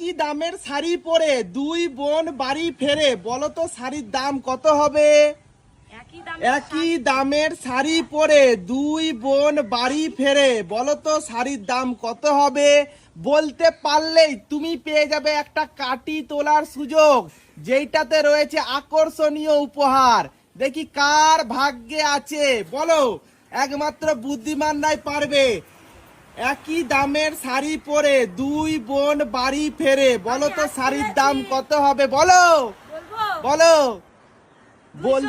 একই দামের শাড়ি পরে দুই বোন বাড়ি ফেরে? বলো তো শাড়ির দাম কত হবে? একই দামের শাড়ি। পরে দুই বোন বাড়ি ফেরে। বলো তো শাড়ির দাম কত হবে? বলতে পারলেই তুমি পেয়ে যাবে একটা কাটি তোলার সুযোগ যেইটাতে রয়েছে আকর্ষণীয় উপহার। দেখি কার ভাগ্যে আছে? বলো একমাত্র বুদ্ধিমান নাই পারবে। একই দামের শাড়ি পরে দুই বোন বাড়ি ফেরে। বলো তো শাড়ির দাম কত হবে? বলো। বলো। বল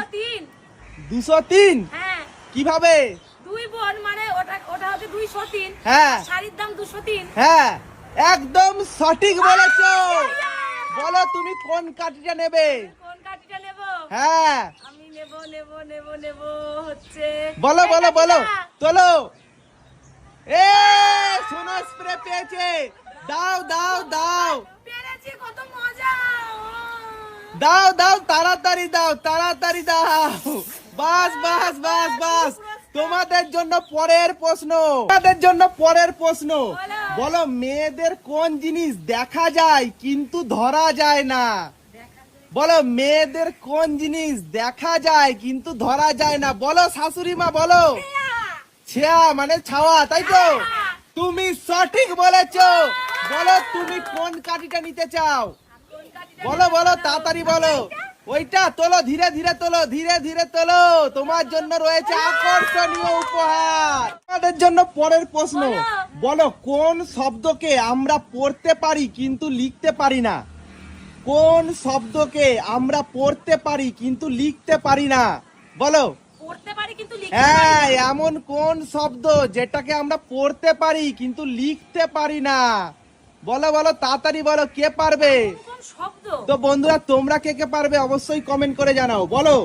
দুশো তিন। কীভাবে? দুই বোন মানে ওটা ওটা হচ্ছে দুইশো তিন। হ্যাঁ। শাড়ির দাম দুশো তিন। হ্যাঁ। একদম সঠিক বলেছ। বলো তুমি কোন কাঠিটা নেবে? কোন কাঠিটা নেব? হ্যাঁ। আমি নেব নেব নেব নেব হচ্ছে বলো বলো বলো। কাঠিটা। তোলো এ সোনা স্প্রে পেয়েছে। দাও দাও দাও। পেরেছি কত মজা। দাও দাও তাড়াতাড়ি দাও তাড়াতাড়ি দাও। বাস বাস বাস বাস। তোমাদের জন্য পরের প্রশ্ন। তোমাদের জন্য পরের প্রশ্ন। বলো। মেয়েদের কোন জিনিস দেখা যায় কিন্তু ধরা যায় না? বলো মেয়েদের কোন জিনিস দেখা যায় কিন্তু ধরা যায় না? বলো শাশুড়ি মা বলো। ছেয়া মানে ছাওয়া তাই তো? তুমি সঠিক বলেছ। বলো তুমি কোন কাঠিটা নিতে চাও? বলো বলো তাড়াতাড়ি বলো। ওইটা তোলো ধীরে ধীরে তোলো ধীরে ধীরে তোলো। তোমার জন্য রয়েছে আকর্ষণীয় উপহার। তোমাদের জন্য পরের প্রশ্ন। বলো। কোন শব্দকে আমরা পড়তে পারি কিন্তু লিখতে পারি না? কোন শব্দকে আমরা পড়তে পারি কিন্তু লিখতে পারি না? বলো। পড়তে পারি কিন্তু লিখতে হ্যাঁ পারি না। এমন কোন শব্দ যেটাকে আমরা পড়তে পারি কিন্তু লিখতে পারি না? বলো বলো তাড়াতাড়ি বলো কে পারবে? শব্দ? তো বন্ধুরা তোমরা কে কে পারবে অবশ্যই কমেন্ট করে জানাও। বলো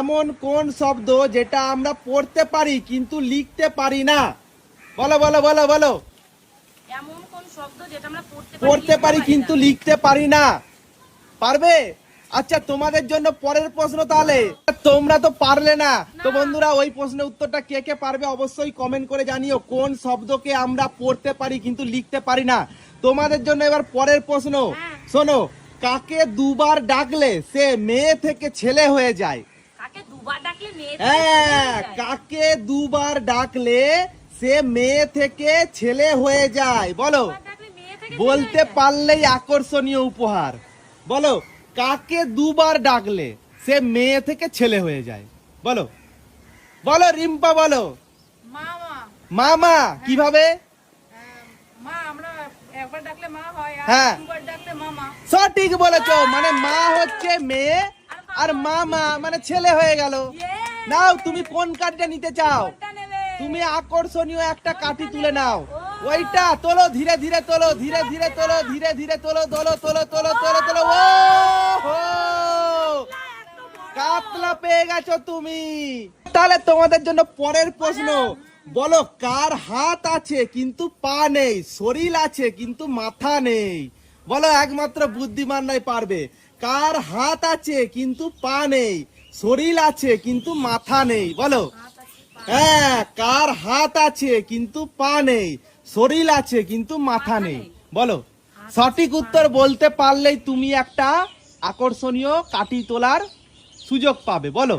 এমন কোন শব্দ যেটা আমরা পড়তে পারি কিন্তু লিখতে পারি না? বলো বলো বলো বলো। এমন কোন শব্দ যেটা আমরা পড়তে পারি কিন্তু লিখতে পারি না। পারবে? আচ্ছা তোমাদের জন্য পরের প্রশ্ন তাহলে। তোমরা তো পারলে না। তো বন্ধুরা ওই প্রশ্নের উত্তরটা কে কে পারবে অবশ্যই কমেন্ট করে জানিও কোন শব্দকে আমরা পড়তে পারি কিন্তু লিখতে পারি না। তোমাদের জন্য এবার পরের প্রশ্ন। হ্যাঁ। শোনো কাকে দুবার ডাকলে সে মেয়ে থেকে ছেলে হয়ে যায়? হ্যাঁ? কাকে দুবার ডাকলে সে মেয়ে থেকে ছেলে হয়ে যায়? বলো। বলতে পারলেই আকর্ষণীয় উপহার। বলো। কাকে দুবার ডাকলে সে মেয়ে থেকে ছেলে হয়ে যায়? বলো। বলো রিম্পা বলো। মামা। মামা কীভাবে? হ্যাঁ, হয় হ্যাঁ। সঠিক বলেছ মানে মা হচ্ছে মেয়ে আর মামা মানে ছেলে হয়ে গেল! নাও তুমি কোন কাঠটা নিতে চাও। তুমি আকর্ষণীয় একটা কাঠি তুলে নাও। ওইটা তোলো, ধীরে ধীরে তোলো, ধীরে ধীরে তোলো, ধীরে ধীরে তোলো তোলো তোলো তোলো তোলো তোলো, ও হো! কাতলা পেয়ে গেছো তুমি। তাহলে তোমাদের জন্য পরের প্রশ্ন। বলো, কার হাত আছে কিন্তু পা নেই, শরীর আছে কিন্তু মাথা নেই? বলো, একমাত্র বুদ্ধিমান নাই পারবে। কার হাত আছে কিন্তু পা নেই, শরীর আছে কিন্তু মাথা নেই? বলো। হ্যাঁ কার হাত আছে কিন্তু পা নেই শরীর আছে কিন্তু মাথা নেই। বলো সঠিক উত্তর বলতে পারলেই তুমি একটা আকর্ষণীয় কাটি তোলার সুযোগ পাবে। বলো।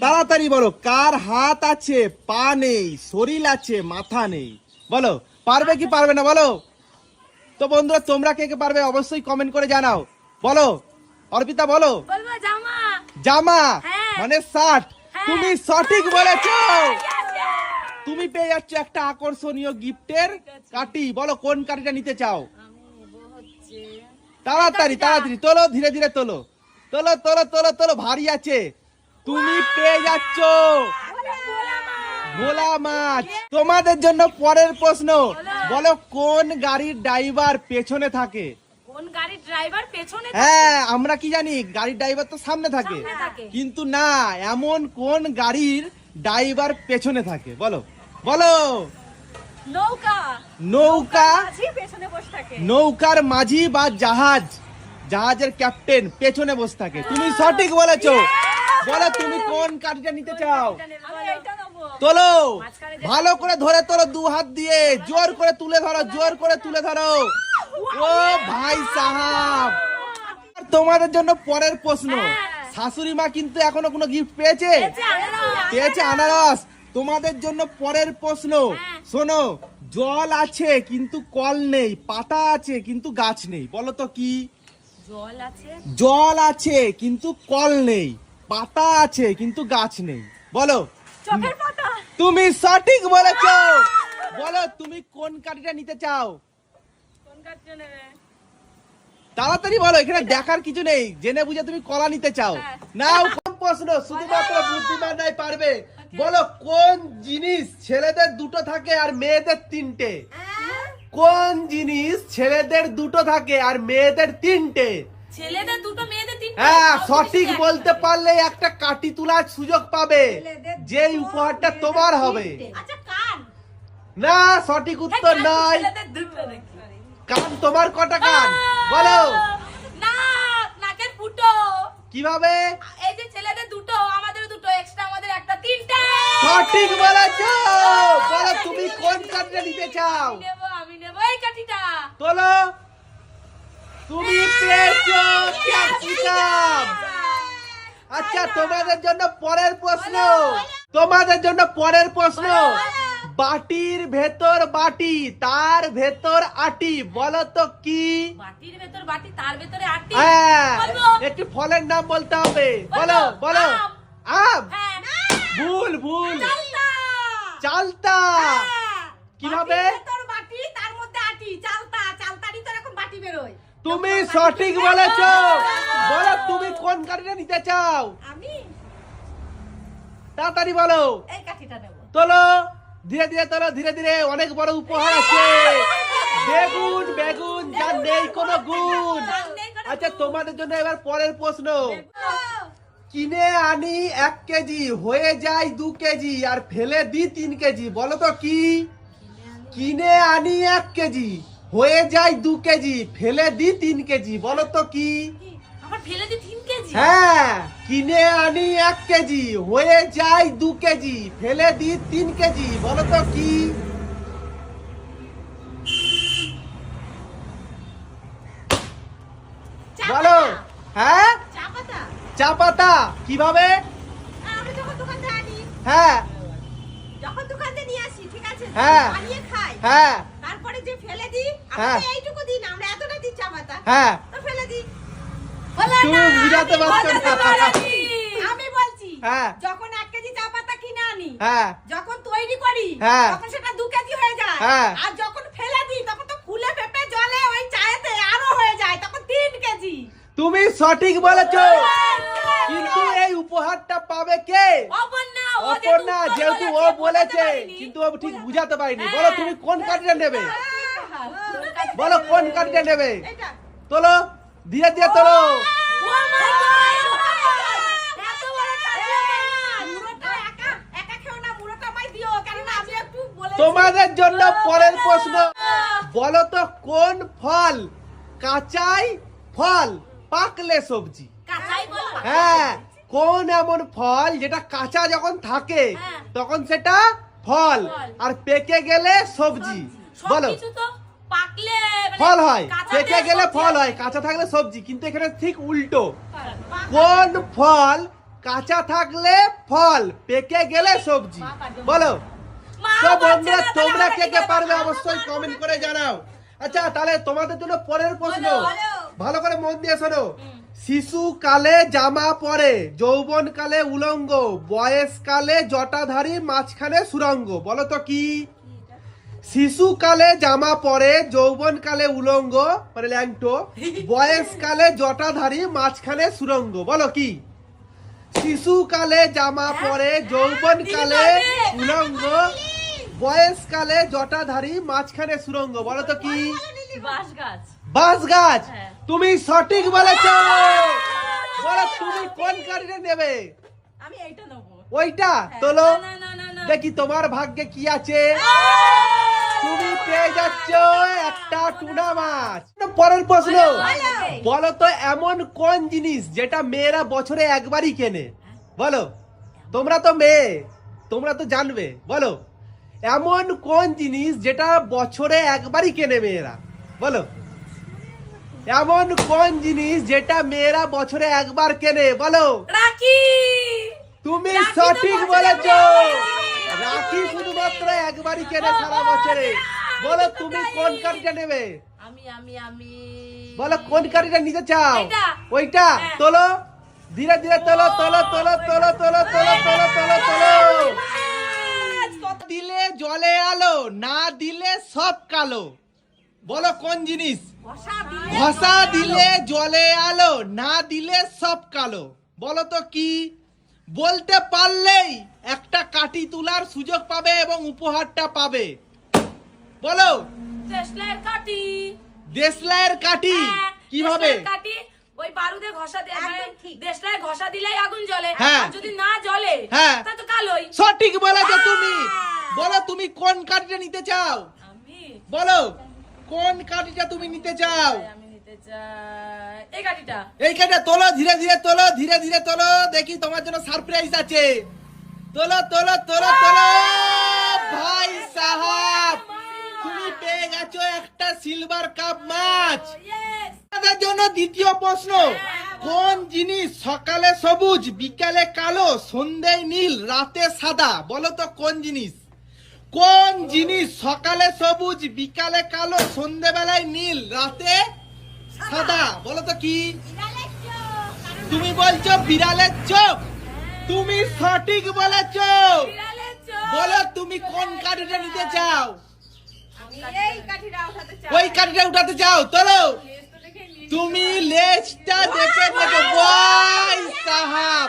তাড়াতাড়ি বলো কার হাত আছে? পা নেই শরীর আছে মাথা নেই। বলো পারবে কি পারবে না? বলো। তো বন্ধুরা তোমরা কে কে পারবে অবশ্যই কমেন্ট করে জানাও। বলো অর্পিতা বলো। জামা। হ্যাঁ। মানে শার্ট। হ্যাঁ। তুমি সঠিক বলেছ। yes! তুমি পেয়ে যাচ্ছ একটা আকর্ষণীয় গিফটের কাটি বলো কোন কাটিটা নিতে চাও? তাড়াতাড়ি তাড়াতাড়ি তোলো ধীরে ধীরে তোলো। তোলো তোলো তোলো তোলো ভারী আছে। তুমি পেয়ে যাচ্ছ ভোলা মাছ। তোমাদের জন্য পরের প্রশ্ন। বলো কোন গাড়ির ড্রাইভার পেছনে থাকে? কোন গাড়ির ড্রাইভার পেছনে হ্যাঁ আমরা কি জানি? গাড়ির ড্রাইভার তো সামনে থাকে। কিন্তু না এমন কোন গাড়ির ড্রাইভার পেছনে থাকে? বলো। বলো। নৌকা। নৌকা। মাঝি পেছনে বসে থাকে। নৌকার মাঝি বা জাহাজ। জাহাজের ক্যাপ্টেন পেছনে বসে থাকে। তুমি সঠিক বলেছ। বলো তুমি কোন কাজটা নিতে চাও? আমি এইটা নেব। তোলো। ভালো করে ধরে তোলো দু হাত দিয়ে। জোর করে তুলে ধরো জোর করে তুলে ধরো। ও ভাই সাহাব। তোমাদের জন্য পরের প্রশ্ন। শাশুড়ি মা কিন্তু এখনও কোনো গিফট পেয়েছে? পেয়েছে আনারস। তোমাদের জন্য পরের প্রশ্ন। শোনো জল আছে কিন্তু কল নেই পাতা আছে কিন্তু গাছ নেই বলো তো কি? জল আছে। জল আছে কিন্তু কল নেই পাতা আছে কিন্তু গাছ নেই বলো। তুমি সঠিক বলেছ। বলো তুমি কোন কাঠিটা নিতে চাও? তাড়াতাড়ি বলো এখানে দেখার কিছু নেই জেনে বুঝে তুমি কলা নিতে চাও। হ্যাঁ। নাও কোন প্রশ্ন? শুধুমাত্র বুদ্ধিমানরাই পারবে। বলো কোন জিনিস ছেলেদের দুটো থাকে আর মেয়েদের তিনটে? কোন জিনিস ছেলেদের দুটো থাকে আর মেয়েদের তিনটে? ছেলেদের দুটো মেয়েদের তিনটে? হ্যাঁ সঠিক বলতে পারলে একটা কাটি তোলার সুযোগ পাবে। যে উপহারটা তোমার হবে। আচ্ছা কান? না সঠিক উত্তর কান নয় কান তোমার কটা কান? বলো। নাকের ফুটো। কীভাবে? এই যে ছেলেদের দুটো আমাদের দুটো এক্সট্রা আমাদের একটা তিনটে! সঠিক বলেছ! বলো তুমি কোন কাঠটা নিতে চাও? আমি নেব আমি নেব এই কাঠিটা! তোলো! তুমি পেয়েছ ক্যাপসিকাম আচ্ছা তোমাদের জন্য পরের প্রশ্ন। তোমাদের জন্য পরের প্রশ্ন। বাটির ভেতর বাটি তার ভেতর আটি বলো তো কি? বাটির ভেতর বাটি তার ভেতরে আটি? হ্যাঁ একটি ফলের নাম বলতে হবে। বলো বলো আম। হ্যাঁ ভুল ভুল। চালতা। হ্যাঁ। কীভাবে? তুমি সঠিক বলেছ। বলো তুমি কোন গাড়িটা নিতে চাও? আমি? তাড়াতাড়ি বলো। এই কাঠিটা নেব। তোলো। ধীরে ধীরে তোলো। ধীরে ধীরে অনেক বড় উপহার আছে। বেগুন বেগুন যার নেই কোনো গুণ। আচ্ছা তোমাদের জন্য এবার পরের প্রশ্ন। কিনে আনি এক কেজি হয়ে যায় দু কেজি আর ফেলে দি তিন কেজি। বলো তো কি? কিনে আনি এক কেজি হয়ে যায় দু কেজি ফেলে দি তিন কেজি। বলো তো কি? হ্যাঁ কিনে আনি এক কেজি হয়ে যায় দু কেজি ফেলে দি তিন কেজি। বলো তো কি? বলো হ্যাঁ? চা পাতা কীভাবে হ্যাঁ। যখন দোকান নিয়ে আসি ঠিক আছে? হ্যাঁ। বানিয়ে খাই। হ্যাঁ। তারপরে যে ফেলে দিই। আমরা এইটুকু দিই আমরা এতটা দিই চা পাতা হ্যাঁ। তো ফেলে দিই। তুমি বুঝাতে পারছ আমি বলছি হ্যাঁ। যখন এক কেজি চা পাতা কিনে আনি হ্যাঁ। যখন তৈরি করি হ্যাঁ। তখন সেটা দু কেজি হয়ে যায়। হ্যাঁ। আর যখন ফেলে দিই তখন তো ফুলে জলে ওই চায়েতে আরও হয়ে যায় তখন তিন কেজি। তুমি সঠিক বলেছ। উপহারটা পাবে কে? অপর্ণা যেহেতু ও বলেছে কিন্তু ও ঠিক বুঝাতে পারিনি। বলো তুমি কোন কাঠিটা নেবে? হ্যাঁ। বলো কোন কাঠিটা নেবে? তোলো ধীরে ধীরে তোলো। তোমাদের জন্য পরের প্রশ্ন। বলো তো কোন ফল কাঁচাই ফল পাকলে সবজি? হ্যাঁ। কোন এমন ফল যেটা কাঁচা যখন থাকে হ্যাঁ। তখন সেটা ফল। আর পেকে গেলে সবজি। বলো। মানে ফল হয়। পেকে গেলে ফল হয়। কাঁচা থাকলে সবজি। কিন্তু এখানে ঠিক উল্টো। কোন ফল কাঁচা থাকলে ফল পেকে গেলে সবজি। বলো। তো বন্ধুরা তোমরা কে কে পারবে অবশ্যই কমেন্ট করে জানাও। আচ্ছা তাহলে তোমাদের জন্য পরের প্রশ্ন। ভালো করে মন দিয়ে শোনো। শিশু কালে জামা পরে যৌবন কালে উলঙ্গ বয়স কালে জটাধারী, মাঝখানে সুরঙ্গ। বলো তো কি? শিশু কালে জামা পরে যৌবন কালে উলঙ্গ মানে ল্যাংটো বয়স কালে জটাধারী, মাঝখানে সুরঙ্গ। বলো কি? শিশু কালে জামা পরে যৌবন কালে উলঙ্গ বয়স কালে জটাধারী, মাঝখানে সুরঙ্গ। বলো তো কি? বাঁশ গাছ বাঁশ গাছ। হ্যাঁ। তুমি সঠিক বলেছ। বলো তুমি কোন গাড়িটা নেবে? আমি এইটা নেব। ওইটা? তোলো। না না দেখি তোমার ভাগ্যে কি আছে। তুমি পেয়ে যাচ্ছ একটা টুনা মাছ। পরের প্রশ্ন। বলো তো এমন কোন জিনিস যেটা মেয়েরা বছরে একবারই কেনে? বলো। তোমরা তো মেয়ে। তোমরা তো জানবে। বলো। এমন কোন জিনিস যেটা বছরে একবারই কেনে মেয়েরা? বলো। এমন কোন জিনিস যেটা মেয়েরা বছরে একবার কেনে? বলো। রাখি। তুমি সঠিক বলেছ। রাখি শুধুমাত্র একবারই কেনে সারা বছরে। বলো তুমি কোন কাঠিটা নেবে? আমি আমি আমি। বলো কোন কাঠিটা নিতে চাও? ওইটা। হ্যাঁ। তোলো। ধীরে ধীরে তোলো তোলো তোলো তোলো তোলো তোলো তোলো তোলো তোলো। দিলে জলে আলো না দিলে সব কালো। বলো কোন জিনিস? ঘষা দিলে জলে আলো। না দিলে সব কালো। বলো তো কি? বলতে পারলেই একটা কাঠি তোলার সুযোগ পাবে এবং উপহারটা পাবে। বলো? দেশলাইয়ের কাটি দেশলাইয়ের কাঠি? হ্যাঁ, কীভাবে? কাটি ওই বারুদে ঘষা দেয় দেশলাই ঘষা দিলেই আগুন জ্বলে। হ্যাঁ। আর যদি না জ্বলে হ্যাঁ। তা তো কালোই। সঠিক বলেছ তুমি। হ্যাঁ। বলো তুমি কোন কাঠিটা নিতে চাও? আমি বলো। কোন কাঠিটা তুমি নিতে চাও? আমি নিতে চাই। এই কাঠিটা। এই কাঠিটা তোলো ধীরে ধীরে তোলো ধীরে ধীরে তোলো। দেখি তোমার জন্য সারপ্রাইজ আছে। তোলো তোলো তোলো তোলো। ভাই সাহাব তুমি পেয়ে গেছো একটা সিলভার কাপ মাছ আপনাদের জন্য দ্বিতীয় প্রশ্ন। কোন জিনিস সকালে সবুজ বিকালে কালো সন্ধ্যায় নীল রাতে সাদা? বলো তো কোন জিনিস? কোন জিনিস সকালে সবুজ, বিকালে কালো সন্ধ্যেবেলায় নীল, রাতে সাদা? বলো তো কি? তুমি বলছো বিড়ালের চোখ। তুমি সঠিক বলেছ। বলো তুমি কোন কাঠিটা নিতে চাও? ওই কাঠিটা উঠাতে চাও? তোলো। তুমি লেজটা দেখে দেখো সাহাব।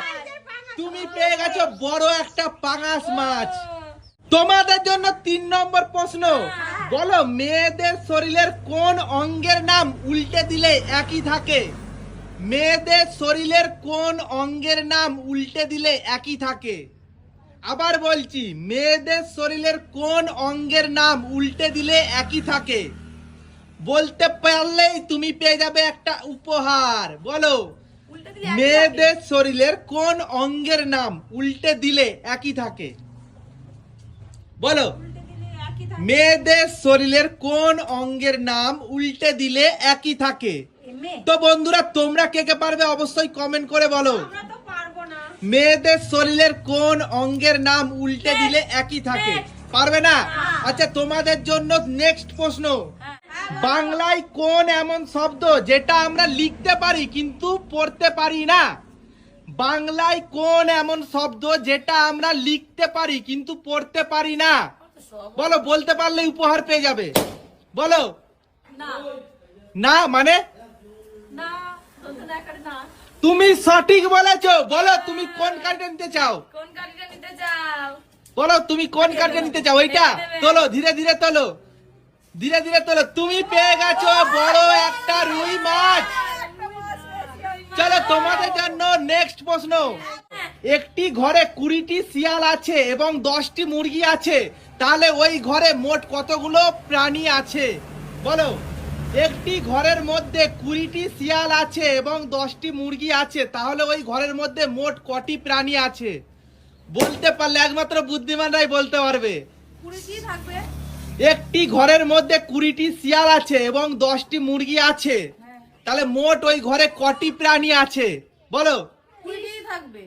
তুমি পেয়ে গেছো বড় একটা পাঙাশ মাছ। তোমাদের জন্য তিন নম্বর প্রশ্ন। বলো মেয়েদের শরীরের কোন অঙ্গের নাম উল্টে দিলে একই থাকে? মেয়েদের শরীরের কোন অঙ্গের নাম উল্টে দিলে একই থাকে? আবার বলছি মেয়েদের শরীরের কোন অঙ্গের নাম উল্টে দিলে একই থাকে? বলতে পারলেই তুমি পেয়ে যাবে একটা উপহার। বলো মেয়েদের শরীরের কোন অঙ্গের নাম উল্টে দিলে একই থাকে? বলো। মেয়েদের শরীরের কোন অঙ্গের নাম উল্টে দিলে একই থাকে? তো বন্ধুরা তোমরা কে কে পারবে অবশ্যই কমেন্ট করে বলো। মেয়েদের শরীরের কোন অঙ্গের নাম উল্টে দিলে একই থাকে? পারবে না? আচ্ছা তোমাদের জন্য নেক্সট প্রশ্ন। হ্যাঁ। বাংলায় কোন এমন শব্দ যেটা আমরা লিখতে পারি কিন্তু পড়তে পারি না? বাংলায় কোন এমন শব্দ যেটা আমরা লিখতে পারি কিন্তু পড়তে পারি না? বলো বলতে পারলে উপহার পেয়ে যাবে। বলো। না। না মানে? তুমি সঠিক বলেছ। বলো তুমি কোন কার্ডটা নিতে চাও? বলো তুমি কোন কার্ডটা নিতে চাও? ওইটা তোলো ধীরে ধীরে তোলো। ধীরে ধীরে তোলো। তুমি পেয়ে গেছো বড় একটা রুই মাছ। চলো তোমাদের জন্য নেক্সট প্রশ্ন। একটি ঘরে কুড়িটি শিয়াল আছে এবং দশটি মুরগি আছে। তাহলে ওই ঘরে মোট কতগুলো প্রাণী আছে? বলো। একটি ঘরের মধ্যে কুড়িটি শিয়াল আছে এবং দশটি মুরগি আছে। তাহলে ওই ঘরের মধ্যে মোট কটি প্রাণী আছে? বলতে পারলে একমাত্র বুদ্ধিমানরাই বলতে পারবে। একটি ঘরের মধ্যে কুড়িটি শিয়াল আছে এবং দশটি মুরগি আছে। তাহলে মোট ওই ঘরে কটি প্রাণী আছে? বলো। কুড়িটি থাকবে।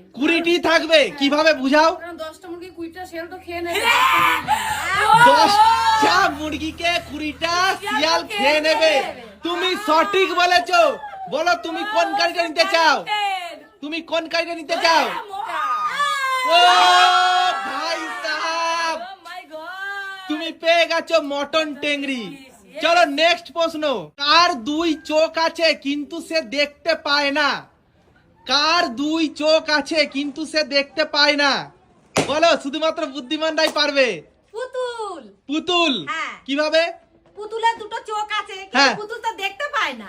থাকবে? কীভাবে বুঝাও? দশটা মুরগিকে কুড়িটা শিয়াল খেয়ে নেবে। তুমি সঠিক বলেছ। বলো তুমি কোন গাড়িটা নিতে চাও? তুমি কোন গাড়িটা নিতে চাও? ও ভাই সাহাব। তুমি পেয়ে গেছো মটন টেংরি চলো নেক্সট প্রশ্ন। কার দুই চোখ আছে কিন্তু সে দেখতে পায় না? কার দুই চোখ আছে কিন্তু সে দেখতে পায় না? বলো শুধুমাত্র বুদ্ধিমানরাই পারবে। পুতুল। পুতুল। হ্যাঁ। কীভাবে? পুতুলের দুটো চোখ আছে কিন্তু হ্যাঁ। পুতুল তো দেখতে পায় না।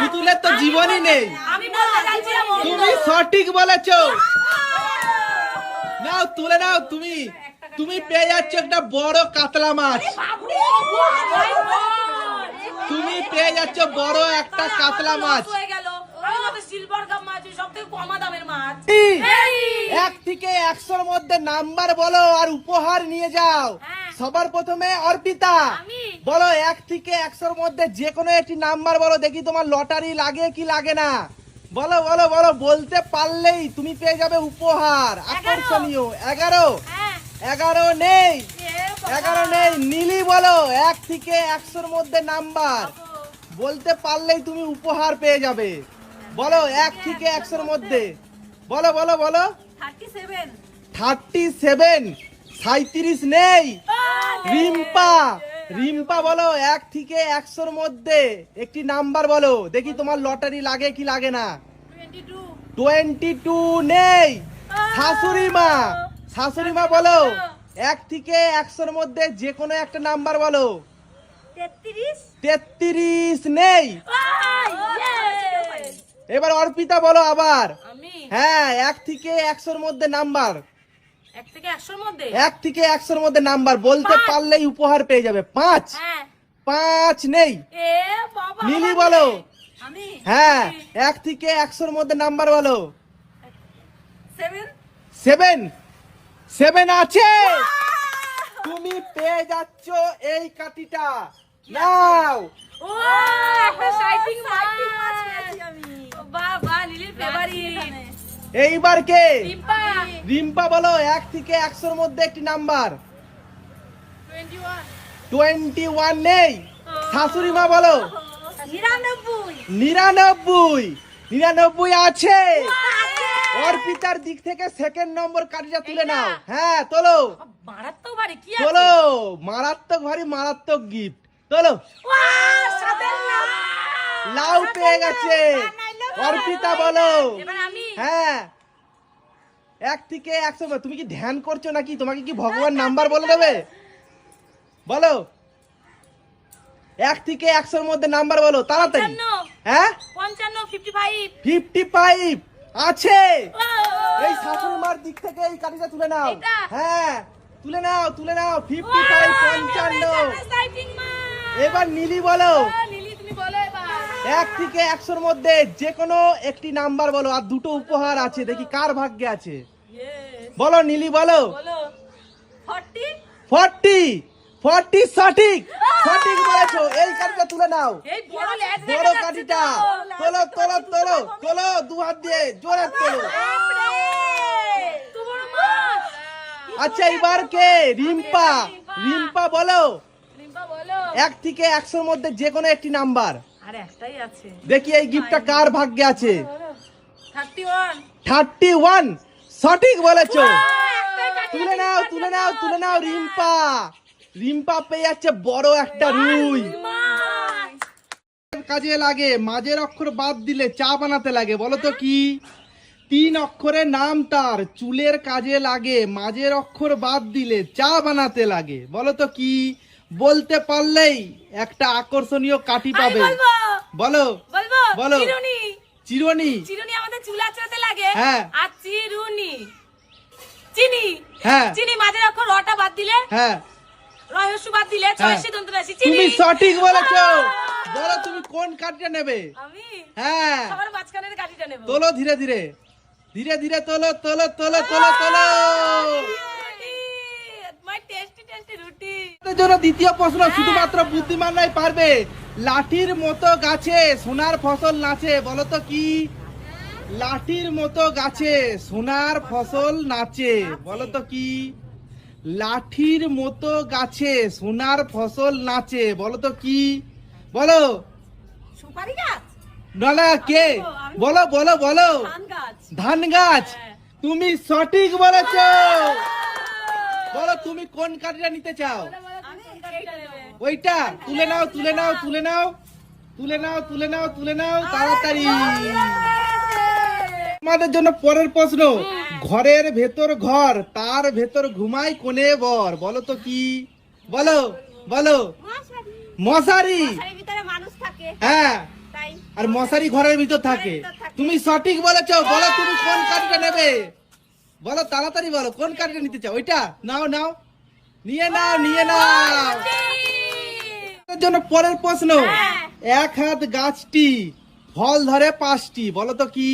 পুতুলের তো জীবনই নেই। আমি বলতে চাইছিলাম তুমি সঠিক বলেছ। নাও তুলে নাও তুমি। তুমি পেয়ে যাচ্ছ একটা বড় কাতলা মাছ! তুমি পেয়ে যাচ্ছ বড় একটা কাতলা মাছ! এক থেকে একশোর মধ্যে নাম্বার বলো আর উপহার নিয়ে যাও। হ্যাঁ। সবার প্রথমে অর্পিতা। বলো এক থেকে একশোর মধ্যে যে কোনো একটি নাম্বার বলো দেখি তোমার লটারি লাগে কি লাগে না। বলো বলো বলো বলতে পারলেই তুমি পেয়ে যাবে উপহার। আকর্ষণীয় এগারো। হ্যাঁ। এগারো নেই। এগারো নেই। নীলি বলো এক থেকে একশোর মধ্যে নাম্বার। বলতে পারলেই তুমি উপহার পেয়ে যাবে। বলো এক থেকে একশোর মধ্যে। বলো বলো বলো। Thirty seven. সাঁত্রিশ নেই। রিম্পা রিম্পা বলো এক থেকে একশোর মধ্যে। একটি নাম্বার বলো দেখি তোমার লটারি লাগে কি লাগে না। Twenty two. নেই। শাশুড়ি মা শাশুড়ি মা বলো। এক থেকে একশোর মধ্যে যে কোনো একটা নাম্বার বলো। 33 তেত্রিশ নেই। এবার অর্পিতা বলো আবার। হ্যাঁ এক থেকে একশোর মধ্যে নাম্বার। এক থেকে একশোর মধ্যে? নাম্বার। বলতে পারলেই উপহার পেয়ে যাবে। পাঁচ। হ্যাঁ। পাঁচ নেই। নীলি বলো। হ্যাঁ এক থেকে একশোর মধ্যে নাম্বার বলো। 7 সেভেন। সেভেন আছে। তুমি পেয়ে যাচ্ছ এই কাটিটা নাও। ও একটা সাইটিং মাছ আমি। বাহ বাহ লিলির ফেভারিট এইবার কে? রিম্পা রিম্পা বলো এক থেকে একশোর মধ্যে একটি নাম্বার। 21 টোয়েন্টি ওয়ান নেই শাশুড়ি মা বলো। নিরানব্বই নিরানব্বই। নিরানব্বই আছে। অর্পিতার দিক থেকে সেকেন্ড নম্বর কাটিটা তুলে নাও। হ্যাঁ তোলো। মারাত্মক বাড়ি কি তোলো। মারাত্মক ভারী মারাত্মক গিফট তোলো। লাউ। পেয়ে গেছে। অর্পিতা বলো। হ্যাঁ। এক থেকে একশো তুমি কি ধ্যান করছ নাকি? তোমাকে কি ভগবান নাম্বার বলে দেবে? বলো। এক থেকে একশোর মধ্যে নাম্বার বলো তাড়াতাড়ি। হ্যাঁ? পঞ্চান্ন ফিফটি ফাইভ ফিফটি ফাইভ আছে। এই শাশুড়ি মার দিক থেকে এই কাঠিটা তুলে নাও। হ্যাঁ তুলে নাও তুলে নাও ফিফটি ফাইভ পঞ্চান্ন। এবার নীলি বলো। এক থেকে একশোর মধ্যে যে কোনো একটি নাম্বার বলো আর দুটো উপহার আছে দেখি কার ভাগ্যে আছে। বলো নীলি বলো। 40 ফর্টি ফর্টি সঠিক সঠিক বলেছ। এই কাঠিটা তুলে নাও। এই বড় কাঠিটা। তোলো। তোলো তোলো তোলো দু হাত দিয়ে জোরে তোলো। আচ্ছা এবার কে? রিম্পা। রিম্পা বলো। এক থেকে একশোর মধ্যে যে কোনো একটি নাম্বার। আর একটাই আছে। দেখি এই গিফটটা কার ভাগ্যে আছে? Thirty one. সঠিক বলেছ। তুলে নাও তুলে নাও তুলে নাও রিম্পা। রিম্পা পেয়ে যাচ্ছে বড় একটা রুই। কাজে লাগে মাঝের অক্ষর বাদ দিলে চা বানাতে লাগে বলো তো কি? তিন অক্ষরের নাম তার চুলের কাজে লাগে মাঝের অক্ষর বাদ দিলে চা বানাতে লাগে বলো তো কি? বলতে পারলেই একটা আকর্ষণীয় কাটি পাবে। বলো। বলো। চিরুনি! চিরনি। চিরুনি আমাদের চুল আঁচড়াতে লাগে। হ্যাঁ। আর চিরুনি। চিনি। হ্যাঁ। চিনি মাঝের অক্ষর রটা বাদ দিলে হ্যাঁ। রহস্য বাদ দিলে ছয়শি দন্ত রাশি চিনি। তুমি সঠিক বলেছ। বলো তুমি কোন কাঠটা নেবে? আমি? হ্যাঁ। সবার মাঝখানের কাঠিটা নেব। তোলো ধীরে ধীরে। ধীরে ধীরে তোলো তোলো তোলো তোলো তোলো। জন্য দ্বিতীয় প্রশ্ন শুধুমাত্র বুদ্ধিমানরাই পারবে। লাঠির মতো গাছে সোনার ফসল নাচে বলো তো কি? লাঠির মতো গাছে সোনার ফসল নাচে বলো তো কি? লাঠির মতো গাছে সোনার ফসল নাচে বলো তো কি? বলো। সুপারি গাছ? নলা কে? বলো বলো বলো। ধান গাছ। তুমি সঠিক বলেছ। বলো তুমি কোন কাঠটা নিতে চাও? ওইটা? তুলে নাও তুলে নাও তুলে নাও। তুলে নাও তুলে নাও তুলে নাও তাড়াতাড়ি। আমাদের জন্য পরের প্রশ্ন। ঘরের ভেতর ঘর তার ভেতর ঘুমাই কোনে বর। বলো তো কি? বলো বলো। মশারি। হ্যাঁ। আর মশারি ঘরের ভিতর থাকে। তুমি সঠিক বলেছ। বলো তুমি কোন কাঠটা নেবে? বলো তাড়াতাড়ি বলো কোন কাঠটা নিতে চাও? ওইটা? নাও নাও। নিয়ে নাও নিয়ে নাও। জন্য পরের প্রশ্ন। এক হাত গাছটি ফল ধরে পাঁচটি। বলো তো কি?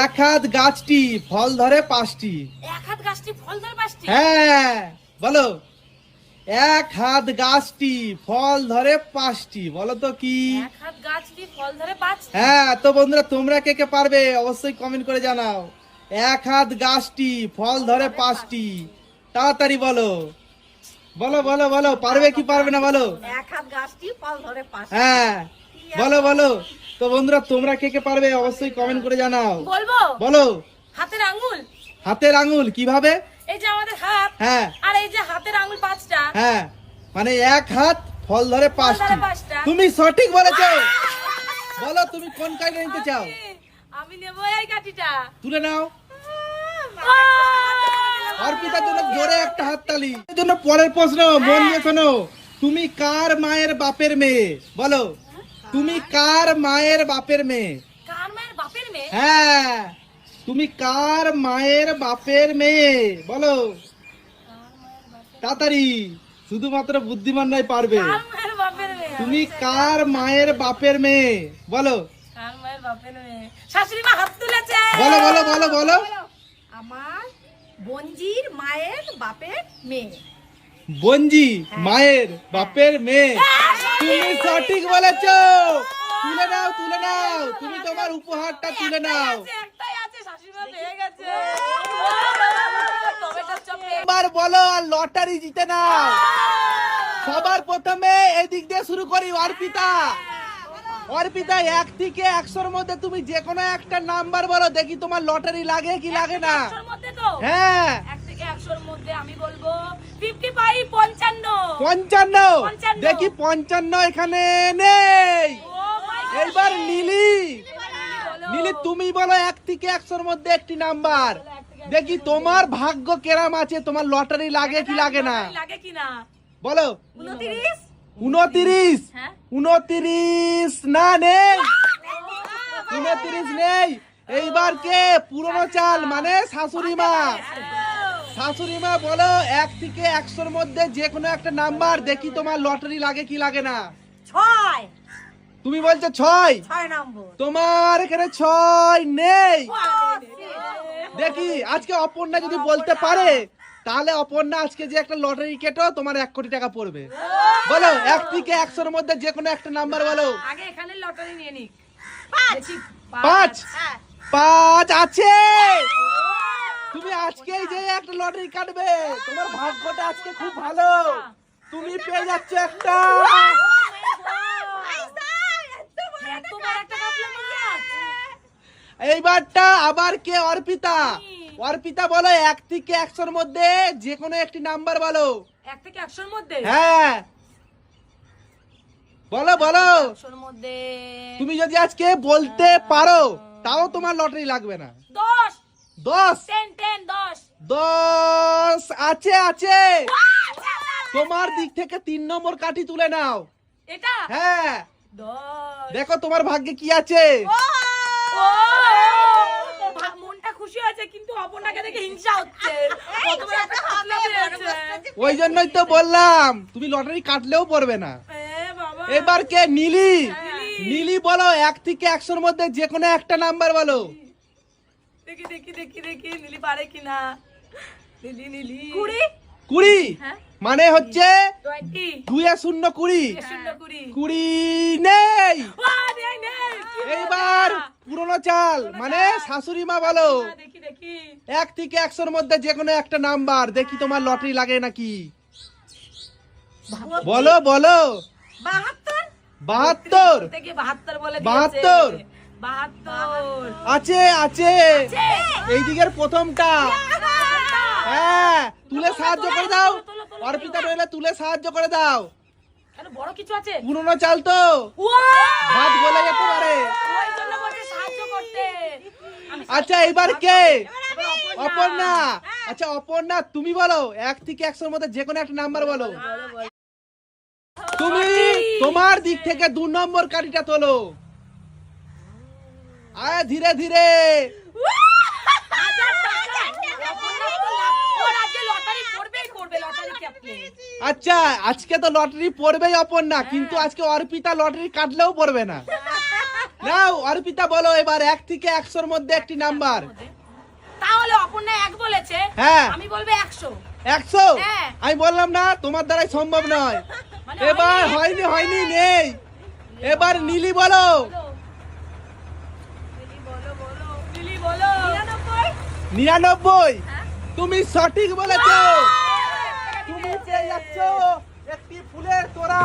এক হাত গাছটি ফল ধরে পাঁচটি। এক হাত গাছটি ফল ধরে পাঁচটি? হ্যাঁ বলো। এক হাত গাছটি ফল ধরে পাঁচটি বলো তো কি? এক হাত গাছ ফল ধরে পাঁচ হ্যাঁ তো বন্ধুরা তোমরা কে কে পারবে অবশ্যই কমেন্ট করে জানাও। এক হাত গাছটি ফল ধরে পাঁচটি। তাড়াতাড়ি বলো। বলো বলো বলো পারবে কি পারবে না বলো? এক হাত গাছটি ফল ধরে পাশ হ্যাঁ বলো বলো। তো বন্ধুরা তোমরা কে কে পারবে অবশ্যই কমেন্ট করে জানাও। বলব? বলো। হাতের আঙ্গুল হাতের আঙুল কীভাবে? এই যে আমাদের হাত। হ্যাঁ। আর এই যে হাতের আঙ্গুল পাঁচটা। হ্যাঁ। মানে এক হাত ফল ধরে পাঁচটি। তুমি সঠিক বলেছ। বলো তুমি কোন কাজে নিতে চাও? আমি নেব এই কাঠিটা। তুলে নাও! অর্পিতার জন্য জোরে একটা হাততালি এর জন্য পরের প্রশ্ন মন দিয়ে শোনো। তুমি কার মায়ের বাপের মেয়ে? বলো। তুমি কার মায়ের বাপের মেয়ে? কার মায়ের বাপের মেয়ে? হ্যাঁ তুমি কার মায়ের বাপের মেয়ে? বলো। তাড়াতাড়ি শুধুমাত্র বুদ্ধিমান বুদ্ধিমানরাই পারবে। তুমি কার মায়ের বাপের মেয়ে? বলো বলো বলো। বলো বলো। আমার বঞ্জির মায়ের বাপের মেয়ে। বঞ্জি মায়ের বাপের মেয়ে। তুমি সঠিক বলেছ। তুলে নাও তুলে নাও। তুমি তোমার উপহারটা তুলে নাও। এবার বলো আর লটারি জিতে নাও। সবার প্রথমে এদিক দিয়ে শুরু করি অর্পিতা। অর্পিতা এক থেকে একশোর মধ্যে তুমি যে কোনো একটা নাম্বার বলো দেখি তোমার লটারি লাগে কি লাগে না। হ্যাঁ। এক থেকে একশোর মধ্যে আমি বলব পঞ্চান্ন। দেখি পঞ্চান্ন এখানে নেই। এইবার নীলি। নীলি তুমি বলো এক থেকে একশোর মধ্যে একটি নাম্বার। দেখি তোমার ভাগ্য কেরাম আছে? তোমার লটারি লাগে কি লাগে না? বলো। উনত্রিশ? উনতিরিশ। হ্যাঁ। উনতিরিশ না নেই। উনতিরিশ নেই। এইবার কে? পুরনো চাল মানে শাশুড়ি মা। শাশুড়ি মা বলো এক থেকে একশোর মধ্যে যে কোনো একটা নাম্বার দেখি তোমার লটারি লাগে কি লাগে না। ছয়। তুমি বলছো ছয়? ছয় নম্বর। তোমার এখানে ছয় নেই। দেখি আজকে অপর্ণা যদি বলতে পারে তাহলে অপর্ণা আজকে যে একটা লটারি কেটো তোমার এক কোটি টাকা পড়বে। বলো এক থেকে একশোর মধ্যে যে কোনো একটা নাম্বার বলো। আগে এখানে লটারি নিয়ে নিক। পাঁচ। হ্যাঁ। পাঁচ আছে। তুমি আজকেই যে একটা লটারি কাটবে তোমার ভাগ্যটা আজকে খুব ভালো। তুমি পেয়ে যাচ্ছ একটা। এইবারটা আবার কে? অর্পিতা। অর্পিতা বলো এক থেকে একশোর মধ্যে যে কোনো একটি নাম্বার বলো। এক থেকে একশোর মধ্যে? হ্যাঁ। বলো বলো। তুমি যদি আজকে বলতে পারো তাও তোমার লটারি লাগবে না। দশ। দশ। দশ। দশ। আছে আছে। তোমার দিক থেকে তিন নম্বর কাঠি তুলে নাও। এটা? হ্যাঁ। দেখো তোমার ভাগ্যে কি আছে। ও! ভা- মনটা খুশি হয়েছে কিন্তু অপর্ণাকে দেখে হিংসা হচ্ছে। কত বড় একটা কাটলা পেয়েছে ওই জন্যই তো বললাম তুমি লটারি কাটলেও পড়বে না। এবার কে? নীলি। নীলি। নীলি বলো এক থেকে একশোর মধ্যে যে কোনো একটা নাম্বার বলো। দেখি দেখি দেখি দেখি নীলি পারে কিনা? নীলি নীলি। কুড়ি? কুড়ি? হ্যাঁ। মানে হচ্ছে টোয়েন্টি। দুয়ে শূন্য কুড়ি। কুড়ি। নেই। এইবার পুরনো চাল মানে শাশুড়ি মা দেখি দেখি। এক থেকে একশোর মধ্যে যে কোনো একটা নাম্বার দেখি তোমার লটারি লাগে নাকি? বলো বলো। বাহাত্তর? বাহাত্তর। থেকে বাহাত্তর। আছে আছে। এই দিকের প্রথমটা। হ্যাঁ তুলে সাহায্য করে দাও। অর্পিতা রইলে তুলে সাহায্য করে দাও। বড় কিছু আছে? পুরনো চাল তো। ভাত গলে যেতে পারে আচ্ছা এবার কে? অপর্ণা। অপর্ণা। আচ্ছা অপর্ণা তুমি বলো এক থেকে একশোর মধ্যে যে কোনো একটা নাম্বার বলো। তুমি তোমার দিক থেকে দু নম্বর কাঠিটা তোলো। আয় ধীরে ধীরে। আচ্ছা আজকে তো লটারি পড়বেই অপর না হ্যাঁ। কিন্তু আজকে অর্পিতা লটারি কাটলেও পড়বে না। নাও অর্পিতা বলো এবার এক থেকে একশোর মধ্যে একটি নাম্বার। তাহলে অপর্ণা এক বলেছে হ্যাঁ। আমি বলব একশো। একশো? হ্যাঁ। আমি বললাম না তোমার দ্বারাই সম্ভব নয়। মানে এবার হয়নি হয়নি নেই। এবার নীলি বলো। নিরানব্বই তুমি সঠিক বলেছ তুমি চেয়ে যাচ্ছ একটি ফুলের তোরা